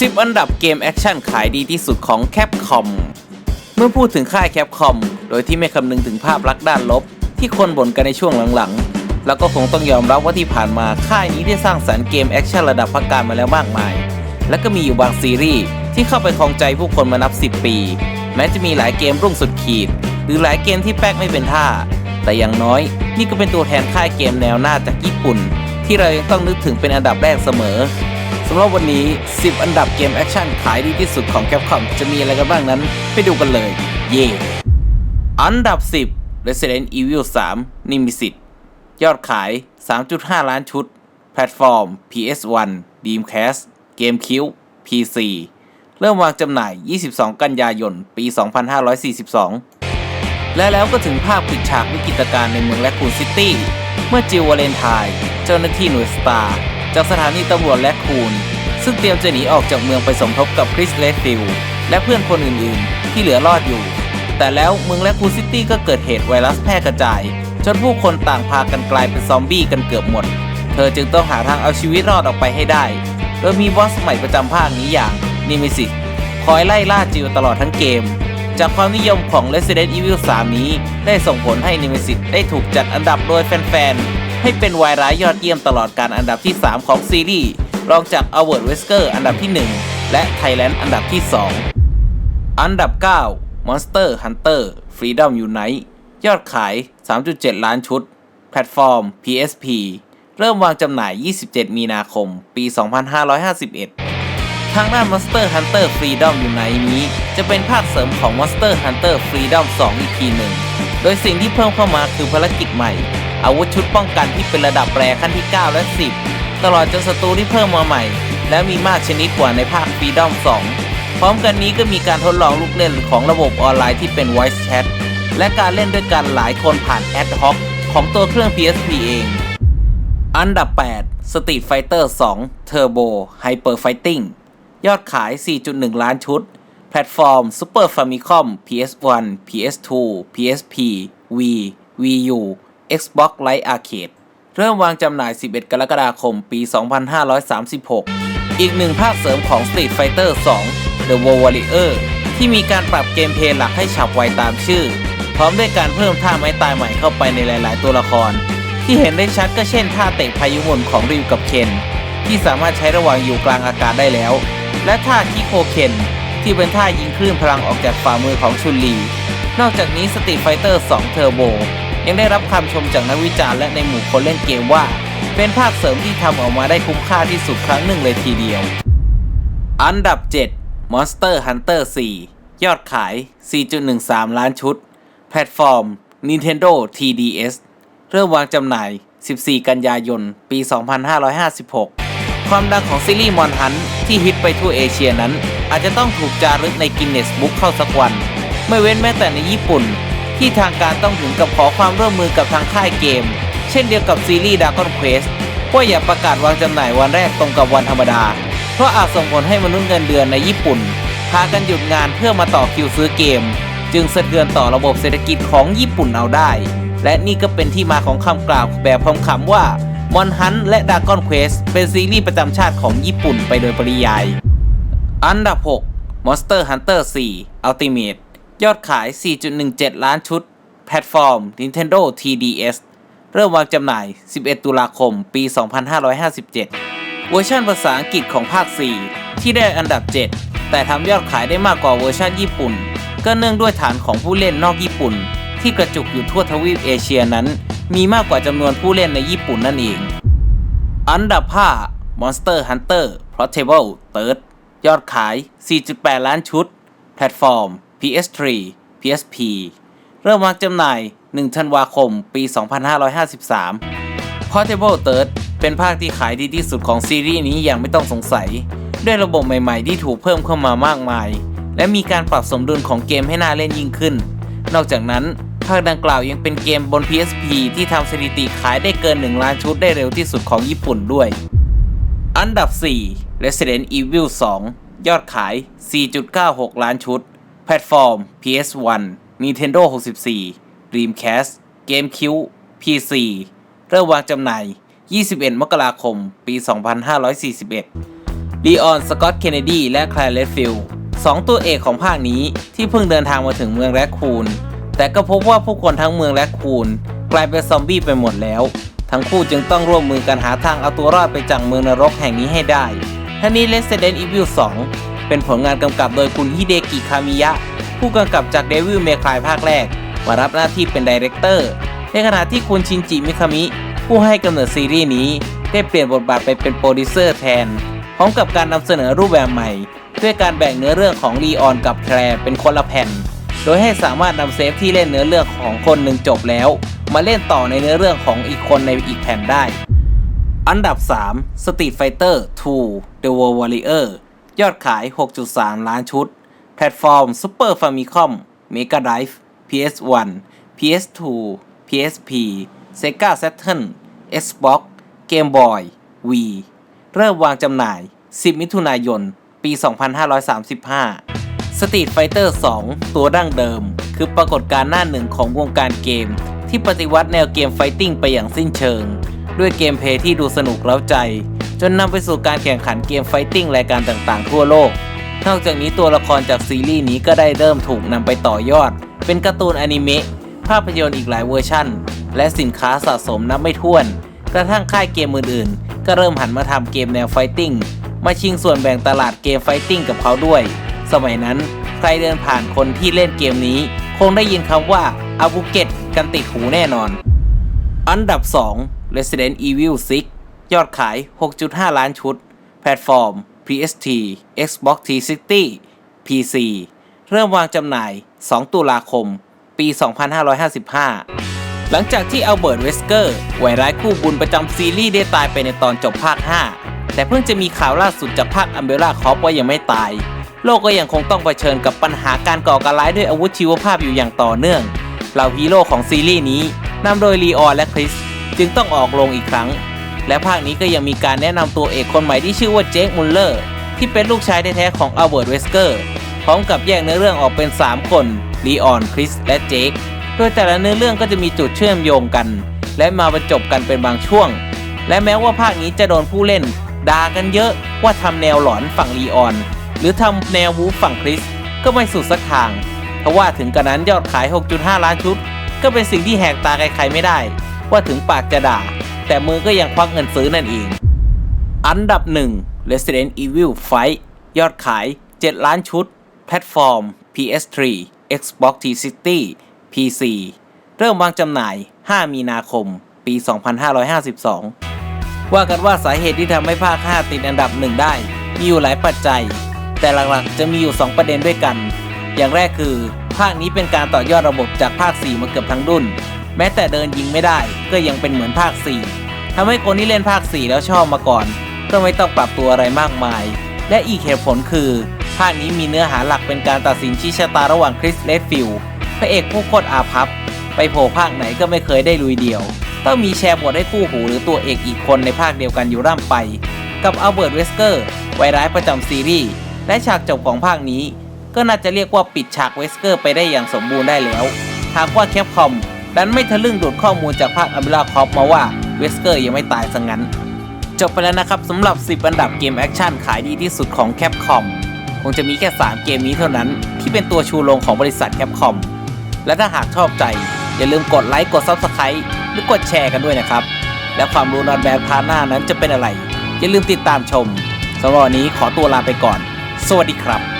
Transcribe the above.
10 อันดับเกมแอคชั่นขายดีที่สุดของแคปคอมเมื่อพูดถึงค่ายแคปคอมโดยที่ไม่คำนึงถึงภาพลักษณ์ด้านลบ ที่คนบ่นกันในช่วงหลังๆ แล้วก็คงต้องยอมรับว่าที่ผ่านมาค่ายนี้ได้สร้างสรรค์เกมแอคชั่นระดับพักการมาแล้วมากมาย และก็มีอยู่บางซีรีส์ที่เข้าไปครองใจผู้คนมานับ 10 ปี แม้จะมีหลายเกมรุ่งสุดขีด หรือหลายเกมที่แป๊กไม่เป็นท่า แต่อย่างน้อยนี่ก็เป็นตัวแทนค่ายเกมแนวหน้าจากญี่ปุ่น ที่เรายังต้องนึกถึงเป็นอันดับแรกเสมอ สำหรับวันนี้ 10 อันดับเกมแอคชั่นขายดีที่สุดของ Capcom จะมีอะไรกันบ้างนั้น ไปดูกันเลย เย่ อันดับ 10 Resident Evil 3 Nemesis ยอดขาย 3.5 ล้านชุด แพลตฟอร์ม PS1 Dreamcast GameCube PC เริ่มวางจำหน่าย 22 กันยายน ปี 2542 และแล้วก็ถึงภาพปิดฉากวิกฤตการณ์ในเมืองแลคูนซิตี้ เมื่อจิววาเลนไทน์เจ้าหน้าที่หน่วยสตาร์ จากสถานีตำรวจแลคูน ซึ่งเตรียมจะหนีออกจากเมืองไปสมทบกับคริสเลสฟิลและเพื่อนคนอื่นๆ ที่เหลือรอดอยู่ แต่แล้วเมืองแลคูนซิตี้ก็เกิดเหตุไวรัสแพร่กระจาย จนผู้คนต่างพากันกลายเป็นซอมบี้กันเกือบหมด เธอจึงต้องหาทางเอาชีวิตรอดออกไปให้ได้ โดยมีบอสใหม่ประจำภาคนี้อย่างนิมิสิคอยไล่ล่าจิวตลอดทั้งเกมจากความนิยมของ Resident Evil 3 นี้ ได้ส่งผลให้ Nemesis ได้ถูกจัดอันดับโดยแฟน ๆ ให้เป็นวายร้ายยอดเยี่ยมตลอดการอันดับที่ 3 ของซีรีส์รองจาก a w a r d Wesker อันดับที่ 1 และ Thailand อันดับที่ 2 อันดับ 9 Monster Hunter Freedom Unite ยอดขาย 3.7 ล้านชุด แพลตฟอร์ม PSP เริ่มวางจำหน่าย 27 มีนาคม ปี 2551 ทางด้าน Monster Hunter Freedom Unite นี้ จะเป็นภาคเสริมของ Monster Hunter Freedom 2 อีกทีหนึ่ง โดยสิ่งที่เพิ่มเข้ามาคือภารกิจใหม่ อาวุธชุดป้องกันที่เป็นระดับแรขั้นที่ 9 และ 10 ตลอดจนศัตรูที่เพิ่มมาใหม่ และมีมากชนิดกว่าในภาค Freedom 2พร้อมกันนี้ก็มีการทดลองลูกเล่นของระบบออนไลน์ที่เป็น Voice Chat และการเล่นด้วยกันหลายคนผ่าน Ad Hoc ของตัวเครื่อง PSP เอง อันดับ 8 Street Fighter 2 Turbo Hyper Fighting ยอดขาย 4.1 ล้านชุด แพลตฟอร์ม Super Famicom PS1 PS2 PSP Wii Wii U Xbox Live Arcade เริ่มวางจำหน่าย 11 กรกฎาคม ปี 2536 อีกหนึ่งภาคเสริมของ Street Fighter 2 The World Warrior ที่มีการปรับเกมเพลย์หลักให้ฉับไวตามชื่อ พร้อมด้วยการเพิ่มท่าไม้ตายใหม่เข้าไปในหลาย ๆ ตัวละคร ที่เห็นได้ชัดก็เช่นท่าเตะพายุหมุนของริวกับเคนที่สามารถใช้ระหว่างอยู่กลางอากาศได้แล้ว และท่าคิโคเคนที่เป็นท่ายิงคลื่นพลังออกจากฝ่ามือของชุนลี นอกจากนี้สต e ี t ไฟเตอร์2 Turbo ยังได้รับคำชมจากนักวิจารณ์และในหมู่คนเล่นเกมว่า เป็นภาคเสริมที่ทำออกมาได้คุ้มค่าที่สุดครั้งหนึ่งเลยทีเดียว อันดับ 7 Monster Hunter 4 ยอดขาย 4.13 ล้านชุด แพลตฟอร์ม Nintendo TDS เริ่มวางจำหน่าย 14 กันยายน ปี 2556 ความดังของซีรีส์มอนฮันที่ฮิตไปทั่วเอเชียนั้น อาจจะต้องถูกจารึกในกินเนสบุ๊กเข้าสักวัน ไม่เว้นแม้แต่ในญี่ปุ่น ที่ทางการต้องถึงกับขอความร่วมมือกับทางค่ายเกม เช่นเดียวกับซีรีส์ Dragon Quest ว่าอย่าประกาศวางจำหน่ายวันแรกตรงกับวันธรรมดา เพราะอาจส่งผลให้มนุษย์เงินเดือนในญี่ปุ่น พากันหยุดงานเพื่อมาต่อคิวซื้อเกม จึงสะเทือนต่อระบบเศรษฐกิจของญี่ปุ่นเอาได้ และนี่ก็เป็นที่มาของคำกล่าวแบบพร้อมคำว่ามอนฮันและดากอนเควสเป็นซีรีส์ประจำชาติของญี่ปุ่นไปโดยปริยาย อันดับ 6 Monster Hunter 4 Ultimate ยอดขาย 4.17 ล้านชุด แพลตฟอร์ม Nintendo TDS เริ่มวางจำหน่าย 11 ตุลาคม ปี 2557 เวอร์ชันภาษาอังกฤษของภาค 4 ที่ได้อันดับ 7 แต่ทำยอดขายได้มากกว่าเวอร์ชันญี่ปุ่น ก็เนื่องด้วยฐานของผู้เล่นนอกญี่ปุ่น ที่กระจุกอยู่ทั่วทวีปเอเชียนั้น มีมากกว่าจำนวนผู้เล่นในญี่ปุ่นนั่นเอง อันดับ 5 Monster Hunter Portable 3ยอดขาย 4.8 ล้านชุด แพลตฟอร์ม PS3 PSP เริ่มวางจำหน่าย 1 ธันวาคม ปี 2553 Portable 3เป็นภาคที่ขายดีที่สุดของซีรีส์นี้อย่างไม่ต้องสงสัย ด้วยระบบใหม่ๆ ที่ถูกเพิ่มเข้ามามากมาย และมีการปรับสมดุลของเกมให้น่าเล่นยิ่งขึ้น นอกจากนั้น ภาคดังกล่าวยังเป็นเกมบน PSP ที่ทำสถิติขายได้เกิน 1 ล้านชุดได้เร็วที่สุดของญี่ปุ่นด้วย อันดับ 4 Resident Evil 2 ยอดขาย 4.96 ล้านชุด พลตฟอร์ม PS1 Nintendo 64 Dreamcast GameCube PC เริ่มวางจำหน่าย 21 มกราคม ปี 2541 ลีออน สกอต เคนเนดี และแคลร์เลดฟิลด์สองตัวเอกของภาคนี้ที่เพิ่งเดินทางมาถึงเมืองแรคคูน แต่ก็พบว่าผู้คนทั้งเมืองแรคคูน กลายเป็นซอมบี้ไปหมดแล้ว ทั้งคู่จึงต้องร่วมมือกันหาทางเอาตัวรอดไปจากเมืองนรกแห่งนี้ให้ได้ทั้งนี้ Resident Evil 2 เป็นผลงานกำกับโดยคุณฮิเดกิคามิยะ ผู้กำกับจาก Devil May Cry ภาคแรก มารับหน้าที่เป็นไดเรคเตอร์ ในขณะที่คุณชินจิมิคามิ ผู้ให้กำเนิดซีรีส์นี้ ได้เปลี่ยนบทบาทไปเป็นโปรดิวเซอร์แทน พร้อมกับการนำเสนอรูปแบบใหม่ ด้วยการแบ่งเนื้อเรื่องของลีออนกับแคลร์เป็นคนละแผ่น โดยให้สามารถนำเซฟที่เล่นเนื้อเรื่องของคนหนึ่งจบแล้ว มาเล่นต่อในเนื้อเรื่องของอีกคนในอีกแผ่นได้ อันดับ 3 Street Fighter 2 The World Warrior ยอดขาย 6.3 ล้านชุด แพลตฟอร์ม Super Famicom Mega Drive PS1 PS2 PSP Sega Saturn Xbox Game Boy Wii เริ่มวางจำหน่าย 10 มิถุนายน ปี 2535 Street Fighter 2 ตัวดั้งเดิม คือปรากฏการณ์หน้าหนึ่งของวงการเกม ที่ปฏิวัติแนวเกมไฟติ้งไปอย่างสิ้นเชิง ด้วยเกมเพลย์ที่ดูสนุกเร้าใจ จนนำไปสู่การแข่งขันเกมไฟติ้งรายการต่างๆ ทั่วโลก นอกจากนี้ตัวละครจากซีรีส์นี้ก็ได้เริ่มถูกนำไปต่อยอด เป็นการ์ตูนอนิเมะภาพยนตร์อีกหลายเวอร์ชั่น และสินค้าสะสมนับไม่ถ้วน กระทั่งค่ายเกมอื่นๆ ก็เริ่มหันมาทำเกมแนวไฟติ้งมาชิงส่วนแบ่งตลาดเกมไฟติ้งกับเขาด้วย สมัยนั้นใครเดินผ่านคนที่เล่นเกมนี้ คงได้ยินคำว่าอาบุเกตกันติดหูแน่นอน อันดับ 2 Resident Evil 6 ยอดขาย 6.5 ล้านชุด แพลตฟอร์ม PST Xbox 360 PC เริ่มวางจำหน่าย 2 ตุลาคม ปี 2555 หลังจากที่อัลเบิร์ต เวสเกอร์ไวร้ายคู่บุญประจำซีรีส์ได้ตายไปในตอนจบภาค 5 แต่เพิ่งจะมีข่าวล่าสุดจากภาคอัมเบร่าคอปว่ายังไม่ตาย โลกก็ยังคงต้องเผชิญกับปัญหาการก่อการร้ายด้วยอาวุธชีวภาพอยู่อย่างต่อเนื่องเหล่าฮีโร่ของซีรีส์นี้นำโดยลีออนและคริสจึงต้องออกลงอีกครั้ง และภาคนี้ก็ยังมีการแนะนำตัวเอกคนใหม่ที่ชื่อว่าเจคมุลเลอร์ ที่เป็นลูกชายแท้ๆของอัลเบิร์ตเวสเกอร์ พร้อมกับแยกเนื้อเรื่องออกเป็น 3 คนลีออน คริส และเจค โดยแต่ละเนื้อเรื่องก็จะมีจุดเชื่อมโยงกัน และมาบรรจบกันเป็นบางช่วง และแม้ว่าภาคนี้จะโดนผู้เล่นด่ากันเยอะว่าทำแนวหลอนฝั่งลีออน หรือทำแนววูฟฝั่งคริส ก็ไม่สุดสักทางเพราะว่าถึงกระนั้นยอดขาย 6.5 ล้านชุด ก็เป็นสิ่งที่แหกตาใครๆไม่ได้ ว่าถึงปากจะด่า แต่มือก็ยังควักเงินซื้อนั่นเอง อันดับ 1 Resident Evil 5 ยอดขาย 7 ล้านชุด แพลตฟอร์ม PS3 Xbox 360 PC เริ่มวางจำหน่าย 5 มีนาคม ปี 2552 ว่ากันว่าสาเหตุที่ทำให้ภาค 5 ติดอันดับหนึ่งได้ มีอยู่หลายปัจจัย แต่หลักๆ จะมีอยู่ 2 ประเด็นด้วยกัน อย่างแรกคือ ภาคนี้เป็นการต่อยอดระบบจากภาค 4 มาเกือบทั้งรุ่น แม้แต่เดินยิงไม่ได้ก็ยังเป็นเหมือนภาค 4ทำให้คนที่เล่นภาค 4 แล้วชอบมาก่อน ก็ไม่ต้องปรับตัวอะไรมากมาย และอีกเหตุผลคือ ภาคนี้มีเนื้อหาหลักเป็นการตัดสินชี้ชะตาระหว่างคริสเลดฟิลพระเอกผู้โคตรอาภัพไปโผล่ภาคไหนก็ไม่เคยได้ลุยเดียว ต้องมีแชร์บทให้คู่หูหรือตัวเอกอีกคนในภาคเดียวกันอยู่ร่ำไป กับอัลเบิร์ตเวสเกอร์ไวร้ายประจำซีรีส์และฉากจบของภาคนี้ ก็น่าจะเรียกว่าปิดฉากเวสเกอร์ไปได้อย่างสมบูรณ์ได้แล้วหากว่าแคปคอม ดันไม่ทะลึ่งดูดข้อมูลจากภาคอัมร่าคอปมาว่าเวสเกอร์ยังไม่ตายซะงงั้น จบไปแล้วนะครับสำหรับ 10 อันดับเกมแอคชั่นขายดีที่สุดของแคปคอมคงจะมีแค่ 3 เกมนี้เท่านั้นที่เป็นตัวชูโรงของบริษัทแคปคอมและถ้าหากชอบใจ อย่าลืมกดไลค์กด Subscribe หรือกดแชร์กันด้วยนะครับ และความรู้นอนแบบพาร์ทหน้านั้นจะเป็นอะไร อย่าลืมติดตามชมสำหรับวันนี้ขอตัวลาไปก่อน สวัสดีครับ